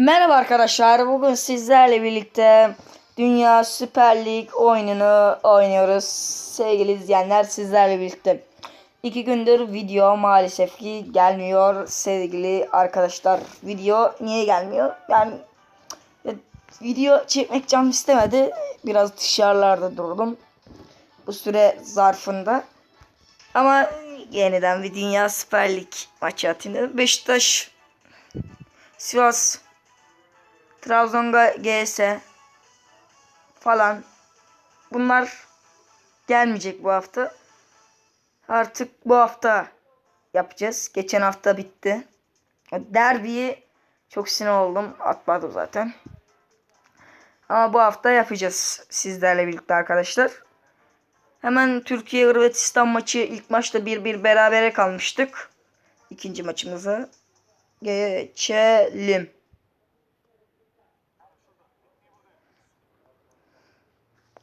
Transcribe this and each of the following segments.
Merhaba arkadaşlar. Bugün sizlerle birlikte Dünya Süper Lig oyununu oynuyoruz. Sevgili izleyenler sizlerle birlikte. İki gündür video maalesef ki gelmiyor sevgili arkadaşlar. Video niye gelmiyor? Yani video çekmek canım istemedi. Biraz dışarılarda durdum. Bu süre zarfında. Ama yeniden bir Dünya Süper Lig maçı atayım. Beşiktaş Sivas Trabzon GS falan bunlar gelmeyecek bu hafta. Artık bu hafta yapacağız. Geçen hafta bitti. Derbiyi çok sinir oldum. Atmadım zaten. Ama bu hafta yapacağız sizlerle birlikte arkadaşlar. Hemen Türkiye Hırvatistan maçı ilk maçta 1-1 berabere kalmıştık. İkinci maçımıza geçelim.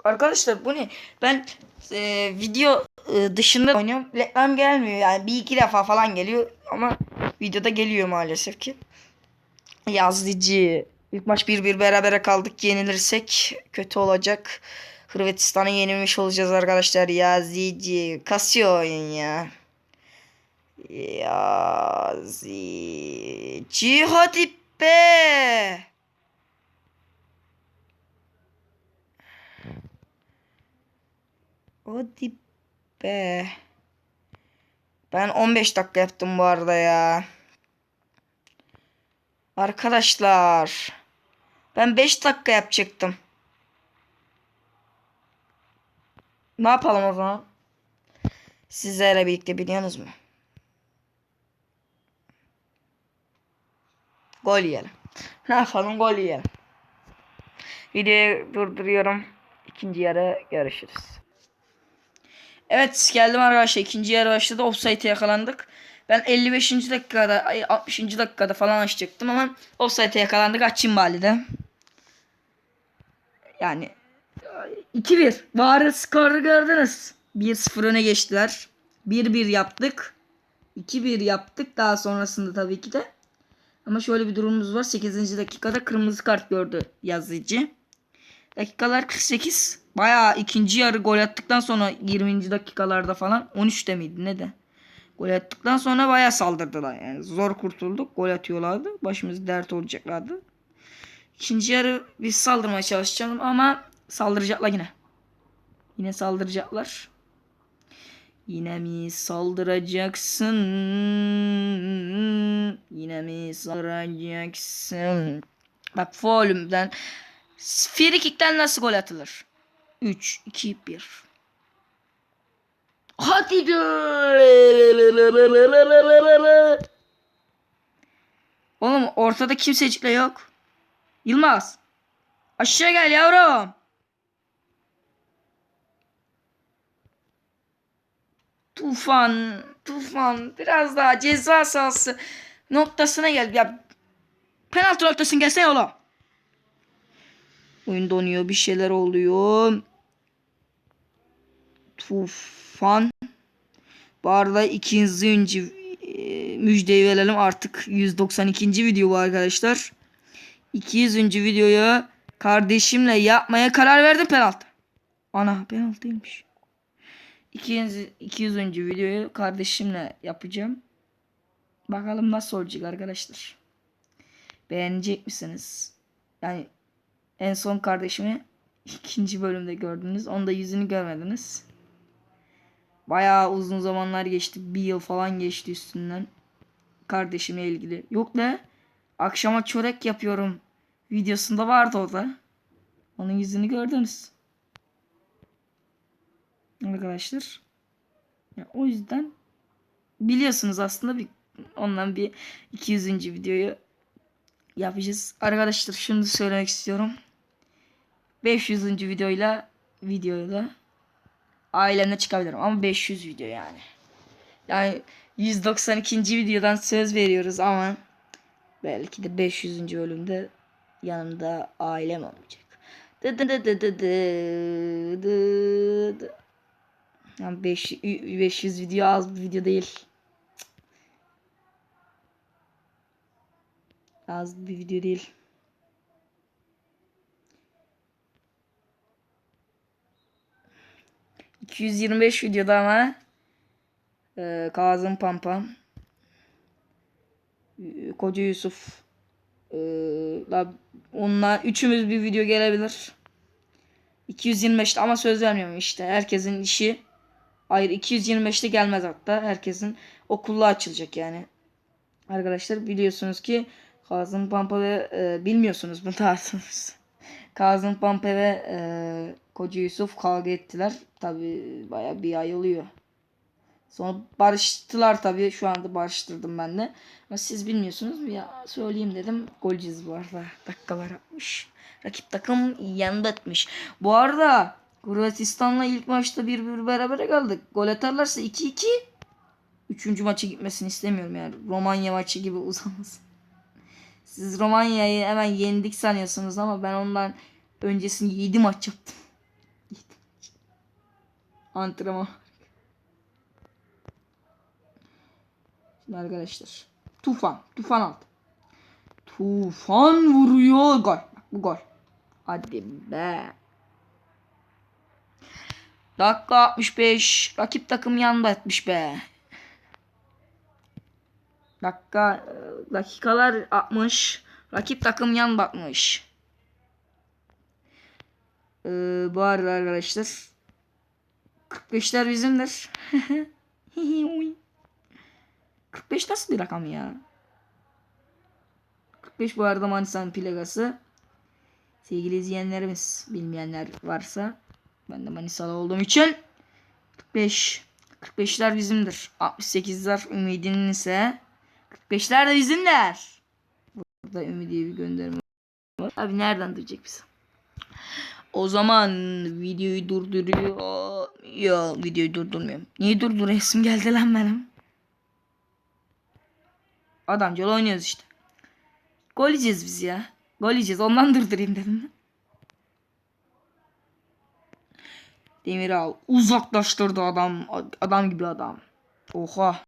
Arkadaşlar bu ne? Ben e, video e, dışında oynuyorum. Reklam gelmiyor. Yani bir iki defa falan geliyor. Ama videoda geliyor maalesef ki. Yazıcı. İlk maç 1-1 berabere kaldık. Yenilirsek kötü olacak. Hırvatistan'a yenilmiş olacağız arkadaşlar. Yazıcı. Kasıyor oyun ya. Yazıcı. Hadi be. Hadi be. Ben 15 dakika yaptım bu arada ya. Arkadaşlar. Ben 5 dakika yapacaktım. Ne yapalım o zaman? Sizlerle birlikte biliyorsunuz mu? Gol yiyelim. Ne yapalım? Gol yiyelim. Videoyu durduruyorum. İkinci yarı görüşürüz. Evet geldim arkadaşlar. ikinci yarı başladı. Offside'e yakalandık. Ben 55. dakikada, ay, 60. dakikada falan açacaktım ama offside'e yakalandık. Açayım bari de. Yani 2-1. Bari skoru gördünüz. 1-0 öne geçtiler. 1-1 yaptık. 2-1 yaptık. Daha sonrasında tabii ki de. Ama şöyle bir durumumuz var. 8. dakikada kırmızı kart gördü yazıcı. Dakikalar 48. Bayağı ikinci yarı gol attıktan sonra 20. dakikalarda falan 13'te miydi ne de. Gol attıktan sonra bayağı saldırdılar. Yani zor kurtulduk. Gol atıyorlardı. Başımız dert olacaklardı. İkinci yarı biz saldırmaya çalışacağım ama saldıracaklar yine. Yine saldıracaklar. Yine mi saldıracaksın? Yine mi saldıracaksın? Bak faulümden Free kick'ten nasıl gol atılır? 3, 2, 1. Hadi. Oğlum ortada kimsecikle yok. Yılmaz. Aşağı gel yavrum. Tufan, Tufan biraz daha ceza sahası noktasına gel. Ya penaltı noktasına gelsene oğlum. Oyun donuyor. Bir şeyler oluyor. Tufan. Bu arada ikinci e, müjdeyi verelim. Artık 192. video bu arkadaşlar. 200. videoyu kardeşimle yapmaya karar verdim penaltı. Ana penaltıymış. 200. 200. videoyu kardeşimle yapacağım. Bakalım nasıl olacak arkadaşlar. Beğenecek misiniz? Yani en son kardeşimi ikinci bölümde gördünüz. Onda yüzünü görmediniz. Bayağı uzun zamanlar geçti. Bir yıl falan geçti üstünden. Kardeşime ilgili. Yok ne? Akşama çörek yapıyorum. Videosunda vardı o da. Onun yüzünü gördünüz. Arkadaşlar. Ya, o yüzden biliyorsunuz aslında bir ondan bir 200. videoyu yapacağız. Arkadaşlar şunu söylemek istiyorum. 500. videoyla videoyla ailemle çıkabilirim ama 500 video yani. Yani 192. videodan söz veriyoruz ama belki de 500. bölümde yanımda ailem olmayacak. Dı dı dı dı dı dı dı dı. Yani 500, 500 video az bir video değil. Az bir video değil. 225 videoda ama e, Kazım Pampa e, Koca Yusuf e, la, onunla üçümüz bir video gelebilir. 225'te ama söz vermiyorum işte. Herkesin işi hayır 225'te gelmez hatta. Herkesin okullu açılacak yani. Arkadaşlar biliyorsunuz ki Kazım Pampa ve e, bilmiyorsunuz bunu tarzınız. Kazım Pampa ve e, Koca Yusuf kavga ettiler. Tabi baya bir ay oluyor. Sonra barıştılar tabi. Şu anda barıştırdım ben de. Ama siz bilmiyorsunuz. Ya söyleyeyim dedim. Golcüz bu arada. Dakikalar atmış. Rakip takım yanında etmiş. Bu arada Hırvatistan'la ilk maçta 1-1 beraber kaldık. Gol atarlarsa 2-2. Üçüncü maça gitmesini istemiyorum yani. Romanya maçı gibi uzamasın. Siz Romanya'yı hemen yendik sanıyorsunuz ama ben ondan öncesinde 7 maç yaptım. 7 maç. Antrenman. Şimdi arkadaşlar. Tufan. Tufan aldı. Tufan vuruyor. Gol. Bu gol. Hadi be. Dakika 65. Rakip takım yanında etmiş be. Dakika e, dakikalar 60. Rakip takım yan bakmış. Ee, bu arada arkadaşlar 45'ler bizimdir. 45 nasıl bir rakam ya? 45 bu arada Manisa'nın plakası. Sevgili izleyenlerimiz bilmeyenler varsa ben de Manisalı olduğum için 45 45'ler bizimdir. 68'ler Ümidi'nin ise 45'ler de bizimler. Burada Ümidi'ye bir gönderme var. Abi nereden duyacak bizi? O zaman videoyu durduruyor. Ya videoyu durdurmuyorum. Niye durduruyorsun geldi lan benim. Adamcıl oynuyoruz işte. Gol yiyeceğiz biz ya. Gol yiyeceğiz. Ondan durdurayım dedim. Demiral uzaklaştırdı adam. Adam gibi adam. Oha.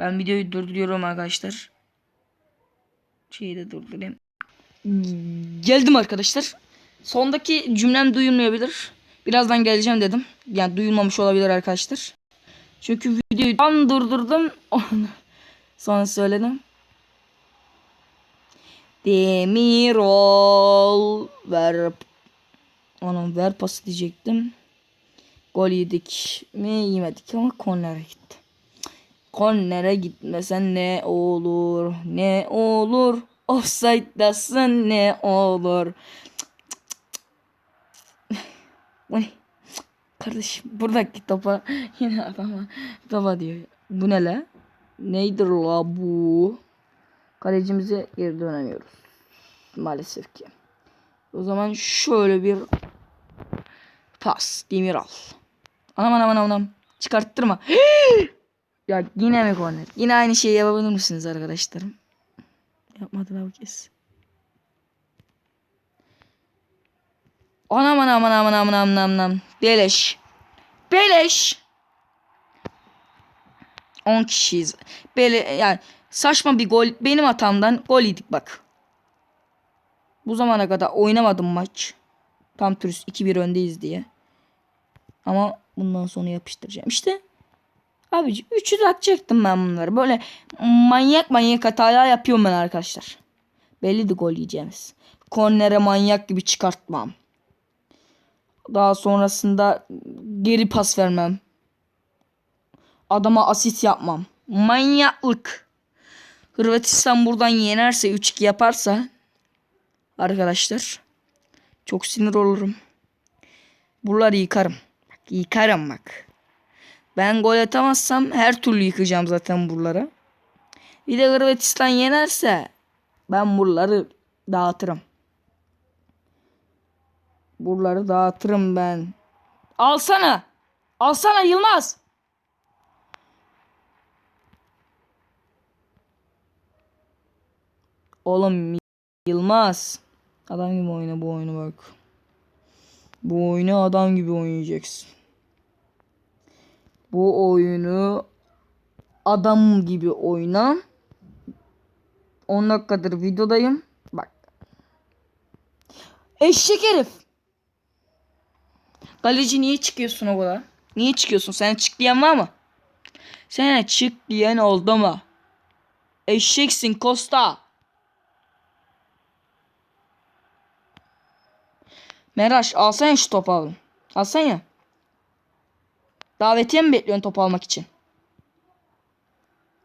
Ben videoyu durduruyorum arkadaşlar. Şeyi de durdurayım. Geldim arkadaşlar. Sondaki cümlem duyulmayabilir. Birazdan geleceğim dedim. Yani duyulmamış olabilir arkadaşlar. Çünkü videoyu tam durdurdum. Sonra söyledim. Demirol ver onun ver pası diyecektim. Gol yedik mi yemedik ama kornere gitti. Kornere gitmesen ne olur ne olur offside'dasın ne olur. Bu ne? Kardeşim buradaki topa yine adama topa diyor. Bu ne la? Neydir la bu? Kalecimize geri dönemiyoruz. Maalesef ki. O zaman şöyle bir pas. Demir. Anam anam anam anam. Çıkarttırma. ya yine mi korner? Yine aynı şeyi yapabilir misiniz arkadaşlarım? Yapmadılar bu kez. Anam anam anam anam anam anam anam. Beleş. Beleş. 10 kişiyiz. Bele yani saçma bir gol benim hatamdan gol yedik bak. Bu zamana kadar oynamadım maç. Tam turist 2-1 öndeyiz diye. Ama bundan sonra yapıştıracağım. İşte abici 3'ü de atacaktım ben bunları. Böyle manyak manyak hatalar yapıyorum ben arkadaşlar. Belliydi gol yiyeceğimiz. Kornere manyak gibi çıkartmam. Daha sonrasında geri pas vermem. Adama asist yapmam. Manyaklık. Hırvatistan buradan yenerse 3-2 yaparsa arkadaşlar çok sinir olurum. Buraları yıkarım. Bak, yıkarım bak. Ben gol atamazsam her türlü yıkacağım zaten buraları. Bir de Hırvatistan yenerse ben buraları dağıtırım. Buraları dağıtırım ben. Alsana. Alsana Yılmaz. Oğlum Yılmaz. Adam gibi oyna bu oyunu bak. Bu oyunu adam gibi oynayacaksın. Bu oyunu adam gibi oyna. 10 dakikadır videodayım. Bak. Eşek herif. Galeci niye çıkıyorsun o kadar? Niye çıkıyorsun? Sana çık diyen var mı? Sana çık diyen oldu mu? Eşeksin Costa. Meraş alsana şu topu oğlum. Alsana. Davetiye mi bekliyorsun top almak için?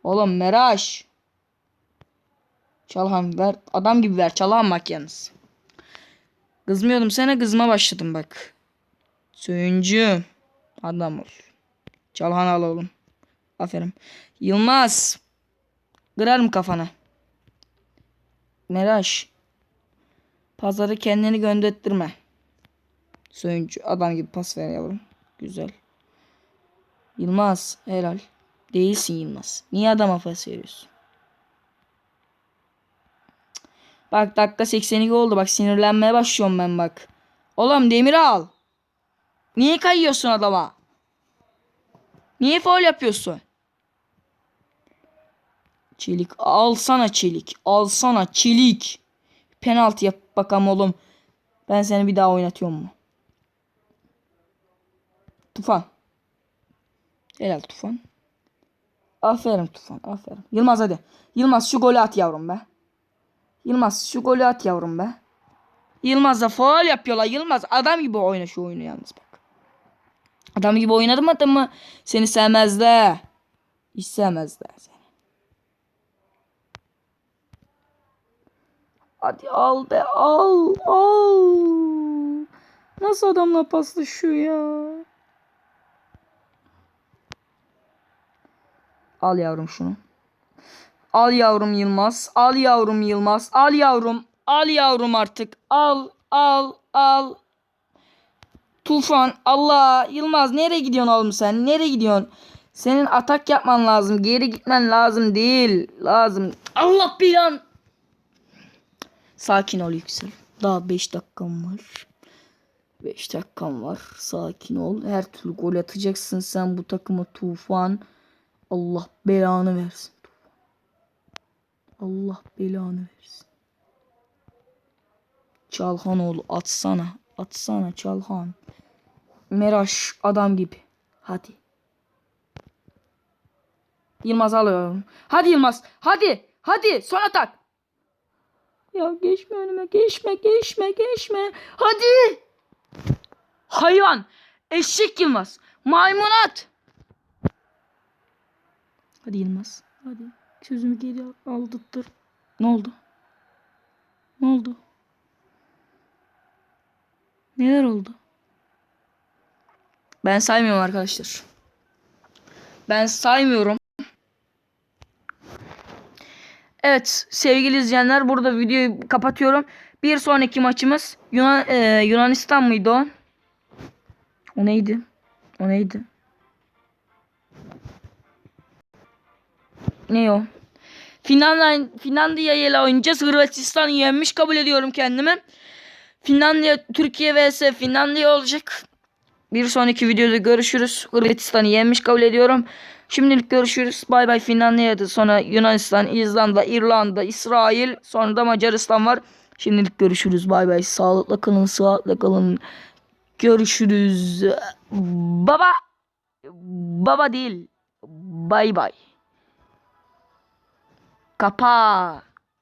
Oğlum Meraş. Çalhan ver. Adam gibi ver. Çalhan bak yalnız. Kızmıyordum sana kızma başladım bak. Söyüncü. Adam ol. Çalhan al oğlum. Aferin. Yılmaz. Kırarım kafana. Meraş. Pazarı kendini gönderttirme. Söyüncü. Adam gibi pas ver yavrum. Güzel. Yılmaz. Helal. Değilsin Yılmaz. Niye adama pas veriyorsun? Bak dakika 82 oldu. Bak sinirlenmeye başlıyorum ben bak. Oğlum demir al. Niye kayıyorsun adama? Niye faul yapıyorsun? Çelik alsana çelik. Alsana çelik. Penaltı yap bakalım oğlum. Ben seni bir daha oynatıyorum mu? Tufan. Helal Tufan. Aferin Tufan. Aferin. Yılmaz hadi. Yılmaz şu golü at yavrum be. Yılmaz şu golü at yavrum be. Yılmaz da faul yapıyorlar. Yılmaz adam gibi oyna şu oyunu yalnız bak. Adam gibi oynadım adamı seni sevmezler. Hiç sevmezler seni. Hadi al be al al. Nasıl adamla paslaşıyor ya. Al yavrum şunu. Al yavrum Yılmaz. Al yavrum Yılmaz. Al yavrum. Al yavrum artık. Al al al. Tufan Allah Yılmaz nereye gidiyorsun oğlum sen? Nereye gidiyorsun? Senin atak yapman lazım. Geri gitmen lazım değil. Lazım. Allah bilan. Sakin ol Yüksel. Daha 5 dakikam var. 5 dakikam var. Sakin ol. Her türlü gol atacaksın sen bu takıma Tufan. Allah belanı versin. Allah belanı versin. Çalhanoğlu atsana. Atsana Çalhan. Meraş adam gibi. Hadi. Yılmaz alıyorum. Hadi Yılmaz. Hadi. Hadi. Son atak. Ya geçme önüme. Geçme. Geçme. Geçme. Hadi. Hayvan. Eşek Yılmaz. Maymunat. Hadi Yılmaz. Hadi. Sözümü geri al- aldırttır. Ne oldu? Ne oldu? Neler oldu? Ben saymıyorum arkadaşlar. Ben saymıyorum. Evet sevgili izleyenler burada videoyu kapatıyorum. Bir sonraki maçımız Yunan, e, Yunanistan mıydı o? O neydi? O neydi? Ne o? Finlandiya, Finlandiya ile oynayacağız. Hırvatistan'ı yenmiş kabul ediyorum kendimi. Finlandiya, Türkiye vs Finlandiya olacak. Bir sonraki videoda görüşürüz. Hırvatistan'ı yenmiş kabul ediyorum. Şimdilik görüşürüz. Bay bay Finlandiya'da sonra Yunanistan, İzlanda, İrlanda, İsrail sonra da Macaristan var. Şimdilik görüşürüz. Bay bay. Sağlıkla kalın, sağlıkla kalın. Görüşürüz. Baba. Baba değil. Bay bay. 卡帕。